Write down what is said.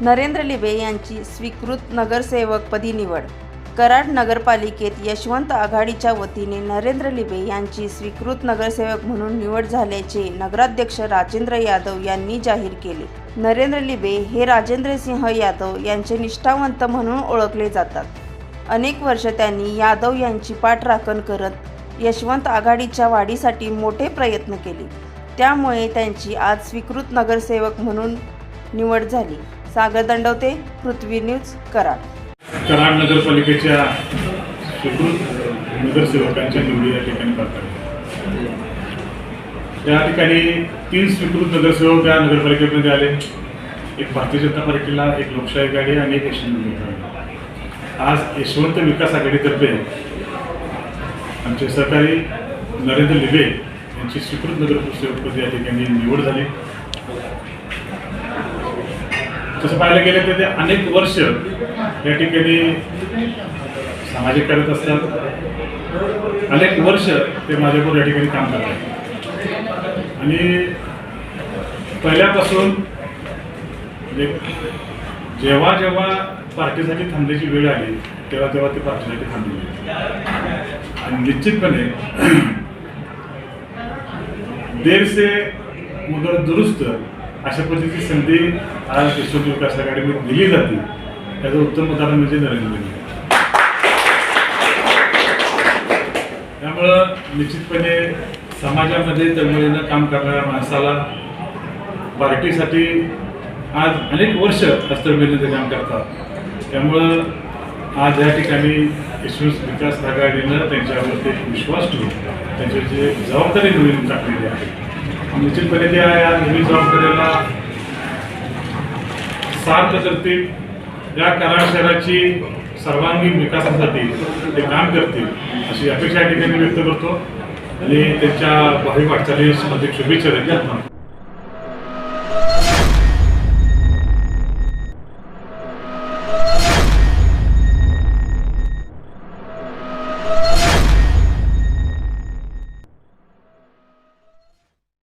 नरेंद्र लिबे यांची स्वीकृत नगरसेवकपदी निवड. कराड नगरपालिकेत यशवंत आघाडीच्या वतीने नरेंद्र लिबे यांची स्वीकृत नगरसेवक म्हणून निवड झाल्याचे नगराध्यक्ष राजेंद्र यादव यांनी जाहीर केले. नरेंद्र लिबे हे राजेंद्र सिंह यादव यांचे निष्ठावंत म्हणून ओळखले जातात. अनेक वर्ष त्यांनी यादव यांची पाठराखण करत यशवंत आघाडीच्या वाढीसाठी मोठे प्रयत्न केले. त्यामुळे त्यांची आज स्वीकृत नगरसेवक म्हणून निवड झाली. सागर दंडवते पृथ्वी न्यूज कराड. कराड नगरपालिकेच्या स्वीकृत नगरसेवकांच्या निवडी या ठिकाणी पार या ठिकाणी तीन स्वीकृत नगरसेवक या नगरपालिकेमध्ये आले. एक भारतीय जनता पार्टीला एक लोकशाही आघाडी आणि एक यशवंत आज यशवंत विकास आघाडीतर्फे आमचे सहकारी नरेंद्र लिबे यांची स्वीकृत नगरसेवकपदी या ठिकाणी निवड झाली. तसं पाहायला गेलं तर ते अनेक वर्ष या ठिकाणी सामाजिक करत असतात. अनेक वर्ष ते माझ्याबरोबर या ठिकाणी काम करतात. आणि पहिल्यापासून म्हणजे जेव्हा जेव्हा पार्टीसाठी थांबण्याची वेळ आली तेव्हा तेव्हा ते पार्टीसाठी थांबले. आणि निश्चितपणे देर से मगर दुरुस्त अशा पद्धतीची संधी आज यशवंत विकास आघाडीमध्ये दिली जाते. त्याचं उत्तम उदाहरण म्हणजे नरेंद्र मोदी. त्यामुळं निश्चितपणे समाजामध्ये तळमळीनं काम करणाऱ्या माणसाला पार्टीसाठी आज अनेक वर्ष हस्तमिळीचं काम करतात. त्यामुळं आज या ठिकाणी यशवंत विकास आघाडीनं त्यांच्यावरती विश्वास ठेवून त्यांच्याची जबाबदारी नवीन टाकलेली आहे निश्चितपणे त्या या नवीन जबाबदारीला सार्थ करतील या कराड शहराची सर्वांगीण विकासासाठी ते काम करतील अशी अपेक्षा या ठिकाणी व्यक्त करतो. आणि त्यांच्या भावी वाटचालीसमध्ये शुभेच्छा देतात.